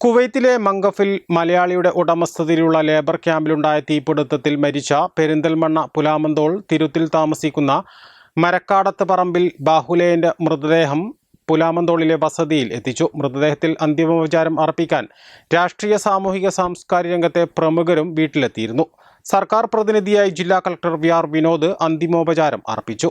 കുവൈത്തിലെ മങ്കഫിൽ മലയാളിയുടെ ഉടമസ്ഥതയിലുള്ള ലേബർ ക്യാമ്പിലുണ്ടായ തീപിടുത്തത്തിൽ മരിച്ച പെരിന്തൽമണ്ണ പുലാമന്തോൾ തിരുത്തിൽ താമസിക്കുന്ന മരക്കാടത്ത് പറമ്പിൽ ബാഹുലേയന്റെ മൃതദേഹം പുലാമന്തോളിലെ വസതിയിൽ എത്തിച്ചു. മൃതദേഹത്തിൽ അന്തിമോപചാരം അർപ്പിക്കാൻ രാഷ്ട്രീയ സാമൂഹിക സാംസ്കാരിക രംഗത്തെ പ്രമുഖരും വീട്ടിലെത്തിയിരുന്നു. സർക്കാർ പ്രതിനിധിയായി ജില്ലാ കളക്ടർ വി ആർ വിനോദ് അന്തിമോപചാരം അർപ്പിച്ചു.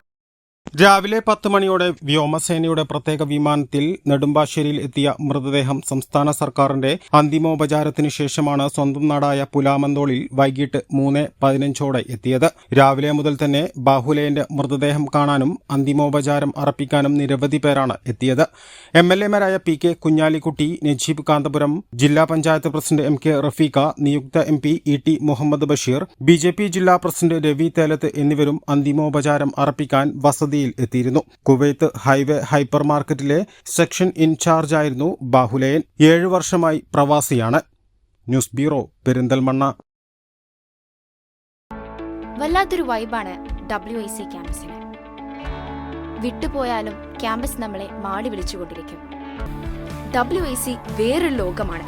രാവിലെ പത്ത് മണിയോടെ വ്യോമസേനയുടെ പ്രത്യേക വിമാനത്തിൽ നെടുമ്പാശ്ശേരിയിൽ എത്തിയ മൃതദേഹം സംസ്ഥാന സർക്കാരിന്റെ അന്തിമോപചാരത്തിന് ശേഷമാണ് സ്വന്തം നാടായ പുലാമന്തോളിൽ വൈകിട്ട് മൂന്ന് പതിനഞ്ചോടെ എത്തിയത്. രാവിലെ മുതൽ തന്നെ ബാഹുലയന്റെ മൃതദേഹം കാണാനും അന്തിമോപചാരം അർപ്പിക്കാനും നിരവധി പേരാണ് എത്തിയത്. എം എൽ എമാരായ പി കെ കുഞ്ഞാലിക്കുട്ടി നജീബ് കാന്തപുരം ജില്ലാ panchayat president M K Rafeekha നിയുക്ത M P E T Muhammad Basheer B J P ജില്ലാ പ്രസിഡന്റ് രവി തേലത്ത് എന്നിവരും അന്തിമോപചാരം അർപ്പിക്കാൻ വസതിയിൽ എത്തിയിരുന്നു. കുവൈത്ത് ഹൈവേ ഹൈപ്പർ മാർക്കറ്റിലെ സെക്ഷൻ ഇൻചാർജായിരുന്നു ബാഹുലയൻ. ഏഴു വർഷമായി പ്രവാസിയാണ്. News bureau Perinthalmanna. വല്ലാത്തൊരു വൈബാണ് ഡബ്ല്യു ഐ സി ക്യാമ്പസിന്. വിട്ടുപോയാലും ക്യാമ്പസ് നമ്മളെ മാടി വിളിച്ചുകൊണ്ടിരിക്കും. ഡബ്ല്യു ഐ സി വേറൊരു ലോകമാണ്.